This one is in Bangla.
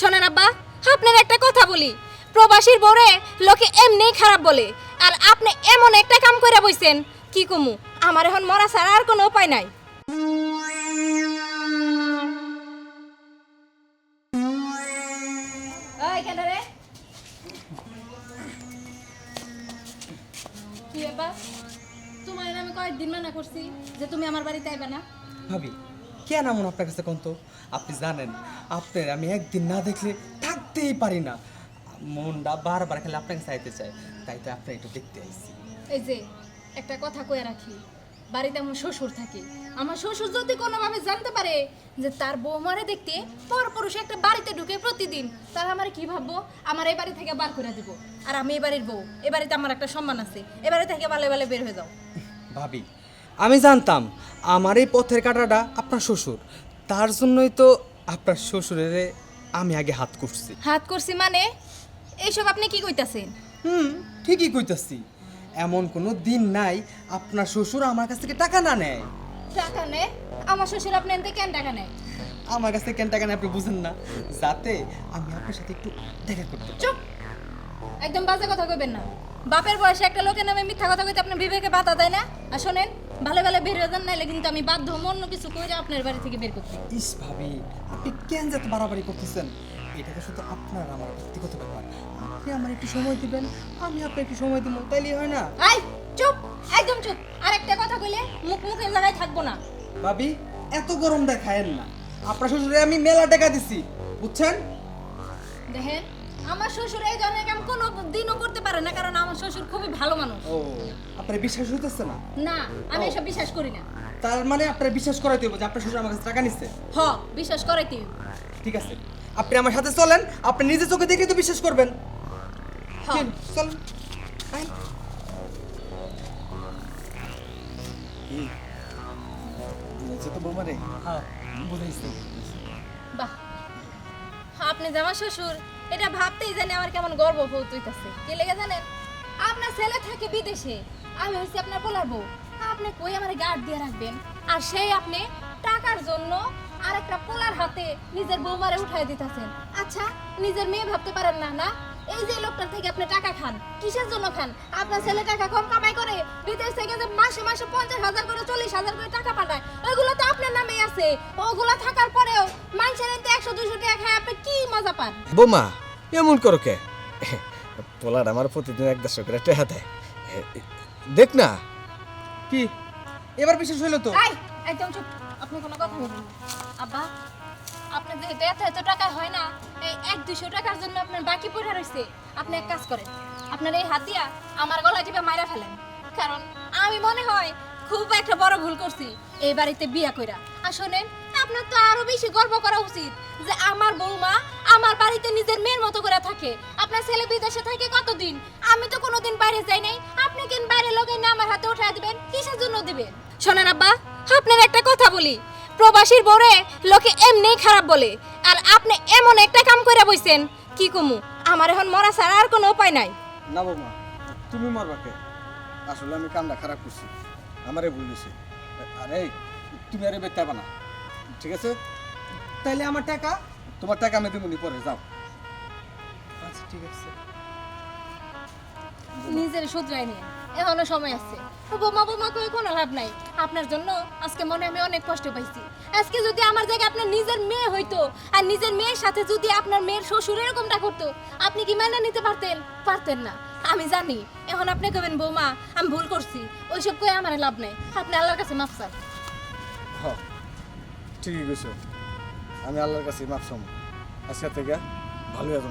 শোনেন আব্বা, আপনার একটা কথা বলি। প্রবাসীর বরে লোকে এমনিই খারাপ বলে, আর আপনি এমন একটা কাম করে বইছেন, কি কমু, আমার এখন মরা ছাড়া আর কোনো উপায় নাই। তোমার আমি কয়েকদিন মানা করছি যে তুমি আমার বাড়িতে আইবে না। ভাবি কেন এমন আপনার কাছে কন্ত আপনি জানেন আপনার আমি একদিন না দেখলে থাকতেই পারি না। মনটা বারবার খেলে আপনাকে চাইতে চায় তাই তো আপনার একটু দেখতে আইছি। এই যে একটা কথা কয়ে রাখি বাড়িতে আমার শ্বশুর থাকে। আমার শ্বশুর যদি কোনোভাবে জানতে পারে যে তার বৌমারে দেখতে পর পুরুষ একটা বাড়িতে ঢুকে প্রতিদিন তার আমার কি ভাববো? আমার এই বাড়ি থেকে বার করে দিব। আর আমি এই বাড়ির বউ এ বাড়িতে আমার একটা সম্মান আছে। এ বাড়ি থেকে ভালো ভালো বের হয়ে যাও। ভাবি আমি জানতাম আমার এই পথের কাটাটা আপনার শ্বশুর। তার জন্যই তো আপনার শ্বশুরের আমি আগে হাত করছি। হাত করছি মানে? এইসব আপনি কি কইতাছেন? হুম ঠিকই কইতাছি। এমন কোনো দিন নাই আপনার শ্বশুর আমার কাছ থেকে টাকা না নেয়। টাকা নেয়? আমার শ্বশুর আপনি এনতে কেন টাকা নেয়? আমার কাছ থেকে কেন টাকা নেয় আপনি বুঝেন না। যাতে আমি আপনার সাথে একটু দেখা করতে চুপ! একদম বাজে কথা কইবেন না। বাপের বয়সে একটা লোকের নামে মিথ্যা কথা কইতে আপনার বিবেকে বাধা দেয় না? আর শোনেন ভালো ভালো বের হয়ে যান নাইলে কিন্তু আমি বাধ্য অন্য কিছু কইরা আপনার বাড়ি থেকে বের করতে। ইস ভাবি আপনি কেন যেত বাড়াবাড়ি করতেছেন? এটা তো শুধু আপনার আমার ব্যক্তিগত ব্যাপার। আপনি আমার একটু সময় দিবেন আমি আপনাকে একটু সময় দিব তাইলে হয় না? আই চুপ একদম চুপ। আর একটা কথা কইলে মুখ মুখের জায়গায় থাকব না। ভাবি এত গরম দেখায়েন না। আপনার শ্বশুরে আমি মেলা টাকা দিছি বুঝছেন? দেখেন আমার শ্বশুর এই ধরনের কাম কোনো দিনও করতে পারে না কারণ আমার শ্বশুর খুবই ভালো মানুষ। ও আপনার বিশ্বাস হইতেছে না? না আমি এসব বিশ্বাস করি না। তার মানে আপনার বিশ্বাস করাইতে হবে যে আপনার শ্বশুর আমার কাছে টাকা নিচ্ছে হ বিশ্বাস করাইতে হইব। ঠিক আছে। আপনি আমার সাথে চলেন আপনি নিজে চোখে দেখে তো বিশ্বাস করবেন। চল। বুঝেছে তো হ্যাঁ বাহ। আপনি যে শ্বশুর এটা ভাবতেই জানি আমার কেমন গর্ব বোধ হইতাছে। কি লেগে জানেন? আপনার ছেলে থাকে বিদেশে, আমি হইছি আপনার পোলার বউ। আপনি কই আমার গার্ড দিয়ে রাখবেন? আর সেই আপনি টাকার জন্য আর একটা পোলার হাতে নিজের বৌমারে উঠাই দিতেছেন। আচ্ছা নিজের মেয়ে ভাবতে পারেন না না? এই যে লোকটার থেকে আপনি টাকা খান কিসের জন্য খান? আপনার ছেলে টাকা কম কামাই করে বিদেশ থেকে যে মাসে মাসে পঞ্চাশ হাজার করে চল্লিশ হাজার করে টাকা পাঠায় ওইগুলো তো আপনার নামেই আছে। ওগুলো থাকার পরেও মানুষের এতে একশো দুশো টাকা খায় আপনি কি মজা পান? বৌমা এমন করো কে? পোলার আমার প্রতিদিন এক দেড়শো করে টেহা দেয়। দেখ না। কি? এবার বিশ্বাস হইল তো? এই একদম চুপ। আপনি কোনো কথা বলবেন না। আব্বা এত এত টাকা হয় না। এই এক দুশো টাকার জন্য আপনার বাকি পড়ে রয়েছে আপনি এক কাজ করেন, আপনার এই হাতিয়া আমার গলায় টিপে মাইরা ফেলেন। কারণ আমি মনে হয় খুব একটা বড় ভুল করছি, এই বাড়িতে বিয়া কইরা। শোনেন, আপনার তো আরও বেশি গর্ব করা উচিত যে আমার বৌমা আমার বাড়িতে নিজের মেয়ের মতো করে থাকে। আপনার ছেলে বিদেশে থাকে কতদিন? আমি তো কোনোদিন বাইরে যাই নাই। আপনি কেন বাইরে লোকে না আমার হাতে উঠায় দিবেন? কিসের জন্য দিবেন? শোনেন আব্বা, আপনার একটা কথা বলি। প্রবাসীর বরে লোকে এমনিই খারাপ বলে। আর আপনি এমন একটা কাম করে বইছেন কি কমু? আমার এখন মরা ছাড়া আর কোনো উপায় নাই। না বৌমা তুমি মারবা কে? আসলে আমি কামটা খারাপ করছি। আমারে ভুল গেছে আরে তুমি আরে বেতে না। ঠিক আছে? তাইলে আমার টাকা? তোমার টাকা আমি দিবনি পরে যাও। আচ্ছা ঠিক আছে। নিজের শুধরাই নিয়ে। এখনও সময় আছে। বোমা বোমা কই, কোনো লাভ নাই। আপনার জন্য আজকে মনে আমি অনেক কষ্ট পাইছি। আজকে যদি আমার জায়গায় আপনার নিজের মেয়ে হইতো, আর নিজের মেয়ের সাথে যদি আপনার মেয়ের শ্বশুর এরকমটা করতো, আপনি কি মেনে নিতে পারতেন? পারতেন না। আমি জানি, এখন আপনি কবেন বৌমা, আমি ভুল করছি। ওইসব কই আমার লাভ নেই। আপনি আল্লাহর কাছে মাফ চান। ঠিকই গেছো আমি আল্লাহর কাছে মাপ চাম। আজকে থেকে ভালো আছো